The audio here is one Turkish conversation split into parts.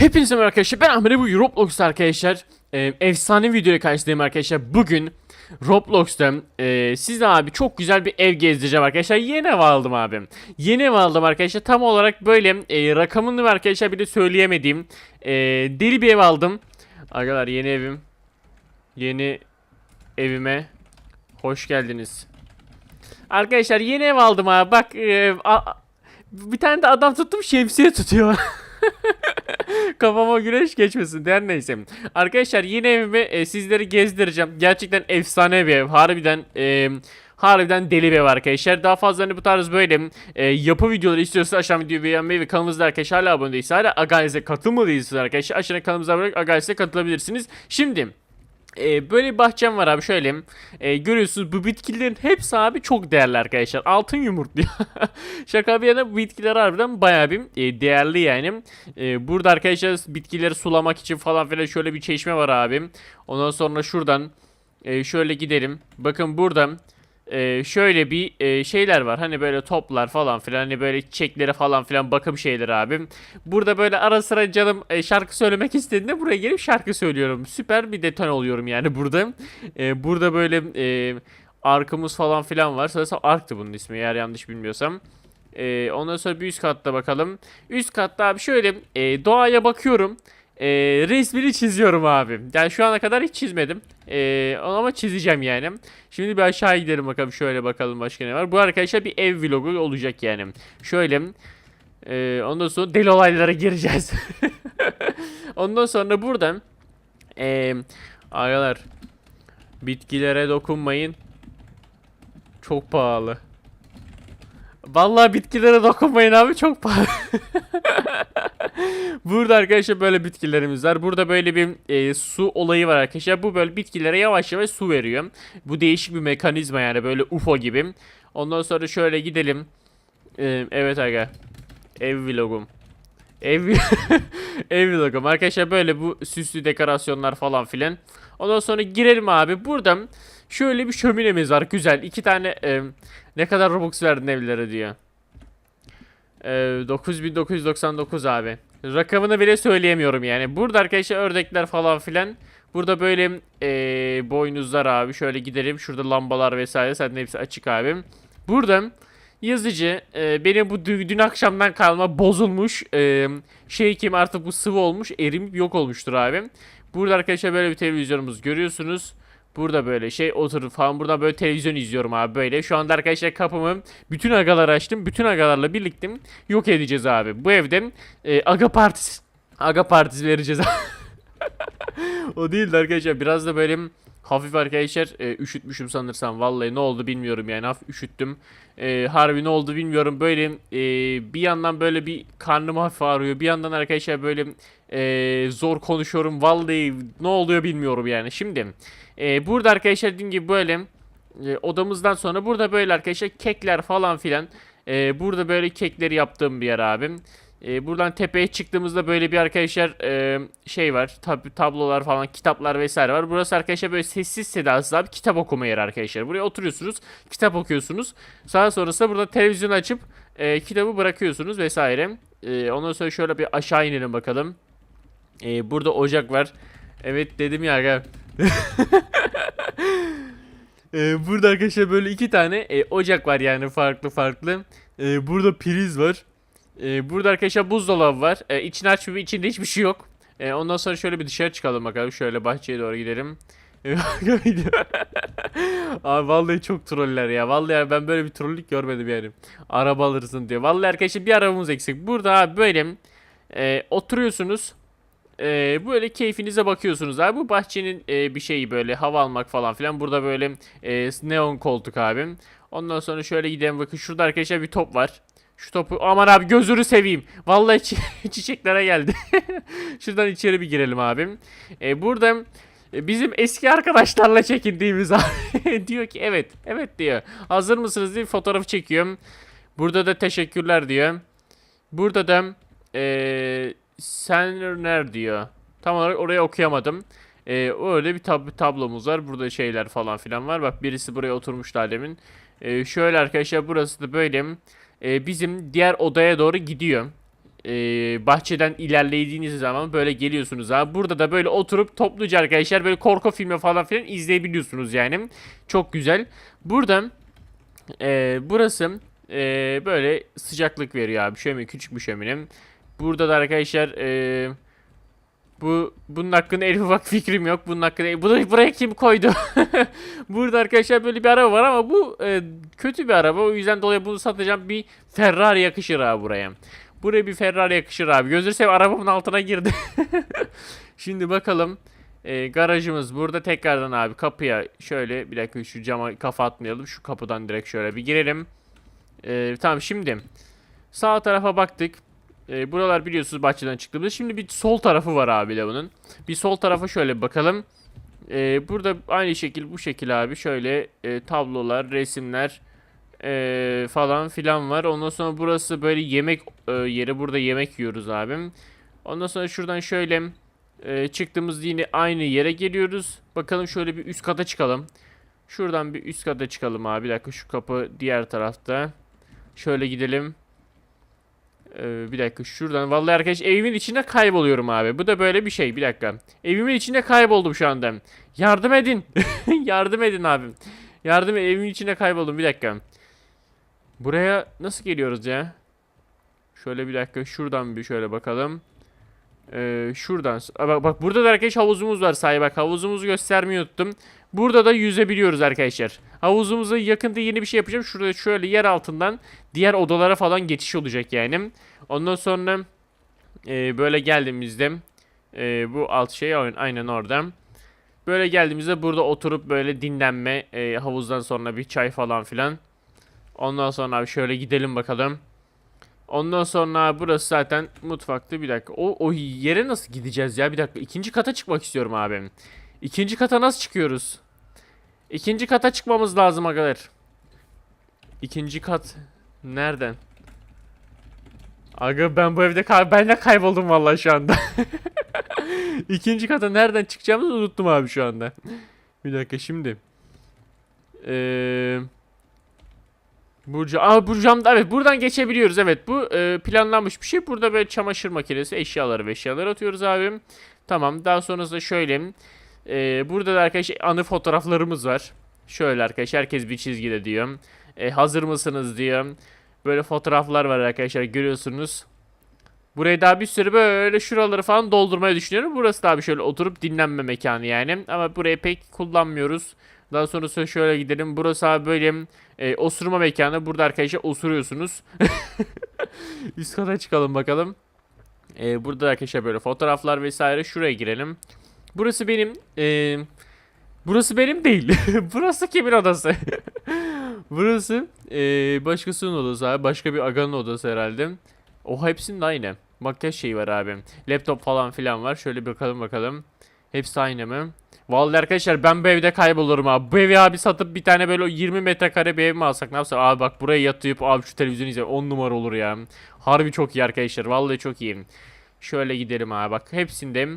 Hepinize merhaba arkadaşlar. Ben Ahmet bu Roblox arkadaşlar. Ee, Efsane videoya karşınızdayım arkadaşlar. Bugün Roblox'ta e, size abi çok güzel bir ev gezdireceğim arkadaşlar. Yeni ev aldım abi. Yeni ev aldım arkadaşlar. Tam olarak böyle e, Rakamını arkadaşlar bir de söyleyemediğim e, Deli bir ev aldım. Arkadaşlar yeni evim Yeni evime Hoş geldiniz. Arkadaşlar yeni ev aldım abi. Bak e, a- bir tane de adam tuttum şemsiye tutuyor Kafama güneş geçmesin der neyse. Arkadaşlar yeni evimi e, sizleri gezdireceğim. Gerçekten efsane bir ev. Harbiden e, harbiden deli bir ev arkadaşlar. Daha fazla hani bu tarz böyle e, yapı videoları istiyorsanız aşağı videoyu beğenmeyi ve kanalımızda arkadaşlar hala abone değilseniz hala Agaiz'e katılmadıysanız arkadaşlar aşağıya kanalımıza abone olup Agaiz'e katılabilirsiniz. Şimdi ee, böyle bir bahçem var abi şöyle ee, görüyorsunuz bu bitkilerin hepsi abi çok değerli arkadaşlar. Altın yumurtluyor şaka bir yana bu bitkiler harbiden bayağı bir e, değerli yani. Ee, burada arkadaşlar bitkileri sulamak için falan filan şöyle bir çeşme var abi ondan sonra şuradan e, şöyle gidelim. Bakın burada e, şöyle bir e, şeyler var hani böyle toplar falan filan hani böyle çiçeklere falan filan bakım şeyleri abi Burada böyle ara sıra canım e, şarkı söylemek istediğinde buraya gelip şarkı söylüyorum. Süper bir deton oluyorum yani burada. E, burada böyle e, arkımız falan filan var. Sanırsam arktı bunun ismi eğer yanlış bilmiyorsam. E, ondan sonra bir üst katta bakalım. Üst katta abi şöyle e, doğaya bakıyorum. E, resmini çiziyorum abi. Yani şu ana kadar hiç çizmedim. E, ama çizeceğim yani. Şimdi bir aşağı gidelim bakalım. Şöyle bakalım başka ne var. Bu arkadaşlar bir ev vlogu olacak yani. Şöyle ee, ondan sonra deli olaylara gireceğiz. ondan sonra buradan ee, agalar bitkilere dokunmayın. Çok pahalı. Vallahi bitkilere dokunmayın abi çok pahalı. Burada arkadaşlar böyle bitkilerimiz var. Burada böyle bir e, su olayı var arkadaşlar. Bu böyle bitkilere yavaş yavaş su veriyor. Bu değişik bir mekanizma yani böyle UFO gibi. Ondan sonra şöyle gidelim. Ee, evet aga. Ev vlogum. Ev ev vlogum. Arkadaşlar böyle bu süslü dekorasyonlar falan filan. Ondan sonra girelim abi. Buradan şöyle bir şöminemiz var. Güzel. iki tane e, ne kadar Robux verdin evlere diyor. E, 9999 abi. Rakamını bile söyleyemiyorum yani. Burada arkadaşlar ördekler falan filan. Burada böyle e, boynuzlar abi. Şöyle gidelim. Şurada lambalar vesaire. Zaten hepsi açık abi. Buradan yazıcı e, benim bu dü- dün akşamdan kalma bozulmuş e, şey kim artık bu sıvı olmuş erimip yok olmuştur abi. Burada arkadaşlar böyle bir televizyonumuz görüyorsunuz. Burada böyle şey oturup falan burada böyle televizyon izliyorum abi böyle. Şu anda arkadaşlar kapımı bütün agaları açtım. Bütün agalarla birlikte yok edeceğiz abi. Bu evde e, aga partisi aga partisi vereceğiz. o değil de arkadaşlar biraz da böyle hafif arkadaşlar e, üşütmüşüm sanırsam vallahi ne oldu bilmiyorum yani hafif üşüttüm. E, harbi ne oldu bilmiyorum böyle e, bir yandan böyle bir karnım hafif ağrıyor bir yandan arkadaşlar böyle e, zor konuşuyorum vallahi ne oluyor bilmiyorum yani. Şimdi e, burada arkadaşlar dediğim gibi böyle e, odamızdan sonra burada böyle arkadaşlar kekler falan filan e, burada böyle kekleri yaptığım bir yer abim. E, buradan tepeye çıktığımızda böyle bir arkadaşlar e, şey var. Tab tablolar falan, kitaplar vesaire var. Burası arkadaşlar böyle sessiz sedasız abi kitap okuma yeri arkadaşlar. Buraya oturuyorsunuz, kitap okuyorsunuz. Daha sonrasında burada televizyon açıp e, kitabı bırakıyorsunuz vesaire. E, ondan sonra şöyle bir aşağı inelim bakalım. E, burada ocak var. Evet dedim ya. E, burada arkadaşlar böyle iki tane e, ocak var yani farklı farklı. E, burada priz var. Ee, burada arkadaşlar buzdolabı var. Ee, içini aç bir içinde hiçbir şey yok. Ee, ondan sonra şöyle bir dışarı çıkalım bakalım. Şöyle bahçeye doğru gidelim. Abi vallahi çok troller ya. Vallahi ben böyle bir trollük görmedim yani. Araba alırsın diyor. Vallahi arkadaşlar bir arabamız eksik. Burada abi böyle e, oturuyorsunuz. E, böyle keyfinize bakıyorsunuz abi. Bu bahçenin e, bir şeyi böyle hava almak falan filan. Burada böyle e, neon koltuk abim. Ondan sonra şöyle gidelim bakın. Şurada arkadaşlar bir top var. Şu topu aman abi gözünü seveyim. Vallahi çi- çiçeklere geldi. Şuradan içeri bir girelim abim. E, burada e, bizim eski arkadaşlarla çekindiğimiz abi diyor ki evet evet diyor. Hazır mısınız diye fotoğrafı çekiyorum. Burada da teşekkürler diyor. Burada da e, Senner diyor. Tam olarak oraya okuyamadım. E, öyle bir tab- tablomuz var. Burada şeyler falan filan var. Bak birisi buraya oturmuş daha demin. E, şöyle arkadaşlar burası da böyle e, bizim diğer odaya doğru gidiyor. e, bahçeden ilerlediğiniz zaman böyle geliyorsunuz abi. Burada da böyle oturup topluca arkadaşlar böyle korku filmi falan filan izleyebiliyorsunuz yani. Çok güzel. Burada e, burası e, böyle sıcaklık veriyor abi. Şömine küçük bir şöminem. Burada da arkadaşlar e, bu bunun hakkında en ufak fikrim yok. Bunun hakkında bu da buraya kim koydu? Burada arkadaşlar böyle bir araba var ama bu e, kötü bir araba. O yüzden dolayı bunu satacağım. Bir Ferrari yakışır abi buraya. Buraya bir Ferrari yakışır abi. Gözünü seveyim arabamın altına girdi. Şimdi bakalım. E, garajımız burada tekrardan abi kapıya şöyle bir dakika şu cama kafa atmayalım. Şu kapıdan direkt şöyle bir girelim. E, tamam şimdi sağ tarafa baktık. E, buralar biliyorsunuz bahçeden çıktığımızda. Şimdi bir sol tarafı var abi de bunun. Bir sol tarafa şöyle bakalım. E, burada aynı şekil bu şekil abi. Şöyle e, tablolar, resimler e, falan filan var. Ondan sonra burası böyle yemek e, yeri. Burada yemek yiyoruz abim. Ondan sonra şuradan şöyle e, çıktığımız yine aynı yere geliyoruz. Bakalım şöyle bir üst kata çıkalım. Şuradan bir üst kata çıkalım abi. Bir dakika şu kapı diğer tarafta. Şöyle gidelim. Ee, bir dakika şuradan. Vallahi arkadaş evimin içinde kayboluyorum abi. Bu da böyle bir şey. Bir dakika. Evimin içinde kayboldum şu anda. Yardım edin. Yardım edin abim. Yardım edin. Evimin içinde kayboldum. Bir dakika. Buraya nasıl geliyoruz ya? Şöyle bir dakika. Şuradan bir şöyle bakalım. Ee, şuradan. Bak, bak burada da arkadaş havuzumuz var sahi bak havuzumuzu göstermeyi unuttum. Burada da yüzebiliyoruz arkadaşlar. Havuzumuza yakında yeni bir şey yapacağım. Şurada şöyle yer altından diğer odalara falan geçiş olacak yani. Ondan sonra e, böyle geldiğimizde e, bu alt şey aynen- orada. Böyle geldiğimizde burada oturup böyle dinlenme e, havuzdan sonra bir çay falan filan. Ondan sonra abi şöyle gidelim bakalım. Ondan sonra burası zaten mutfaktı. Bir dakika. O, o yere nasıl gideceğiz ya? Bir dakika. İkinci kata çıkmak istiyorum abi. İkinci kata nasıl çıkıyoruz? İkinci kata çıkmamız lazım arkadaşlar. İkinci kat nereden? Aga ben bu evde kay ben de kayboldum vallahi şu anda. İkinci kata nereden çıkacağımızı unuttum abi şu anda. Bir dakika şimdi. Eee Burcu, aa bu camda evet buradan geçebiliyoruz evet bu e, planlanmış bir şey. Burada böyle çamaşır makinesi eşyaları ve eşyaları atıyoruz abim. Tamam daha sonrasında şöyle e, burada da arkadaşlar anı fotoğraflarımız var. Şöyle arkadaşlar herkes bir çizgide diyor. E, hazır mısınız diyor. Böyle fotoğraflar var arkadaşlar görüyorsunuz. Burayı daha bir sürü böyle şuraları falan doldurmayı düşünüyorum. Burası daha bir şöyle oturup dinlenme mekanı yani. Ama burayı pek kullanmıyoruz. Daha sonrasında şöyle gidelim. Burası abi böyle e, osurma mekanı. Burada arkadaşlar osuruyorsunuz. Üst kata çıkalım bakalım. E, burada da arkadaşlar böyle fotoğraflar vesaire. Şuraya girelim. Burası benim. E, burası benim değil. burası kimin odası? burası e, başkasının odası abi. Başka bir aganın odası herhalde. O hepsinin aynı. Makyaj şeyi var abi. Laptop falan filan var. Şöyle bakalım bakalım. Hepsi aynı mı? Vallahi arkadaşlar ben bu evde kaybolurum abi. Bu evi abi satıp bir tane böyle 20 metrekare bir ev mi alsak ne yapsak? Abi bak buraya yatıp abi şu televizyonu izle 10 numara olur ya. Harbi çok iyi arkadaşlar. Vallahi çok iyi. Şöyle gidelim abi bak hepsinde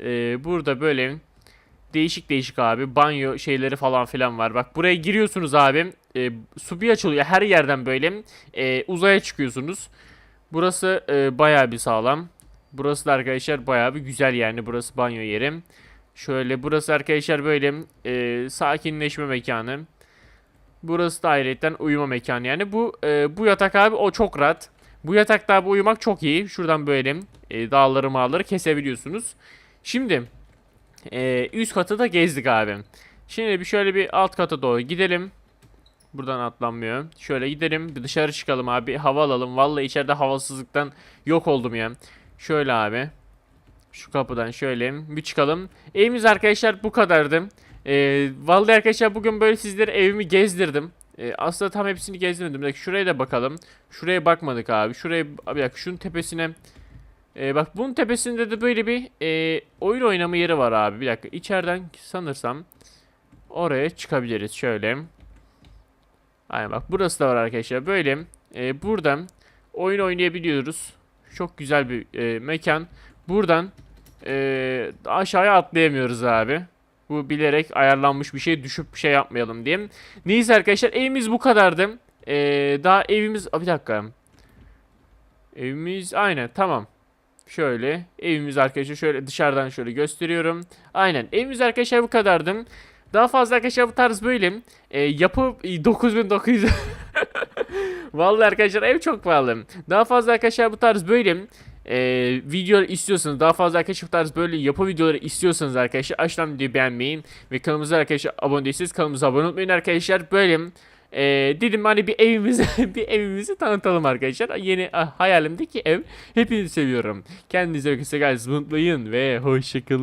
e, burada böyle değişik değişik abi banyo şeyleri falan filan var. Bak buraya giriyorsunuz abi. E, su bir açılıyor her yerden böyle e, uzaya çıkıyorsunuz. Burası e, bayağı bir sağlam. Burası da arkadaşlar bayağı bir güzel yani burası banyo yeri. Şöyle burası arkadaşlar böyle e, sakinleşme mekanı. Burası da ayrıca uyuma mekanı yani. Bu e, bu yatak abi o çok rahat. Bu yatakta abi uyumak çok iyi. Şuradan böyle e, dağları mağları kesebiliyorsunuz. Şimdi e, üst katı da gezdik abi. Şimdi bir şöyle bir alt kata doğru gidelim. Buradan atlanmıyor. Şöyle gidelim bir dışarı çıkalım abi hava alalım. Vallahi içeride havasızlıktan yok oldum ya. Şöyle abi. Şu kapıdan şöyle bir çıkalım. Evimiz arkadaşlar bu kadardı. Ee, vallahi arkadaşlar bugün böyle sizlere evimi gezdirdim. Ee, aslında tam hepsini gezdirmedim. Şuraya da bakalım. Şuraya bakmadık abi. Şuraya bir dakika şunun tepesine. Ee, bak bunun tepesinde de böyle bir e, oyun oynama yeri var abi. Bir dakika içeriden sanırsam oraya çıkabiliriz şöyle. Aynen bak burası da var arkadaşlar. Böyle e, buradan oyun oynayabiliyoruz. Çok güzel bir e, mekan. Buradan e, aşağıya atlayamıyoruz abi. Bu bilerek ayarlanmış bir şey düşüp bir şey yapmayalım diye. Neyse arkadaşlar evimiz bu kadardı. E, daha evimiz... Bir dakika. Evimiz aynen tamam. Şöyle evimiz arkadaşlar şöyle dışarıdan şöyle gösteriyorum. Aynen evimiz arkadaşlar bu kadardı. Daha fazla arkadaşlar bu tarz böyle e, yapı e, 9900 Vallahi arkadaşlar ev çok pahalı. Daha fazla arkadaşlar bu tarz böyle e, video istiyorsanız daha fazla arkadaşlar bu tarz böyle yapı videoları istiyorsanız arkadaşlar aşağıdan videoyu beğenmeyi ve kanalımıza arkadaşlar abone değilseniz kanalımıza abone olmayı arkadaşlar böyle e, dedim hani bir evimizi bir evimizi tanıtalım arkadaşlar. Yeni ah, hayalimdeki ev. Hepinizi seviyorum. Kendinize bakın. Guys, unutmayın ve hoşçakalın.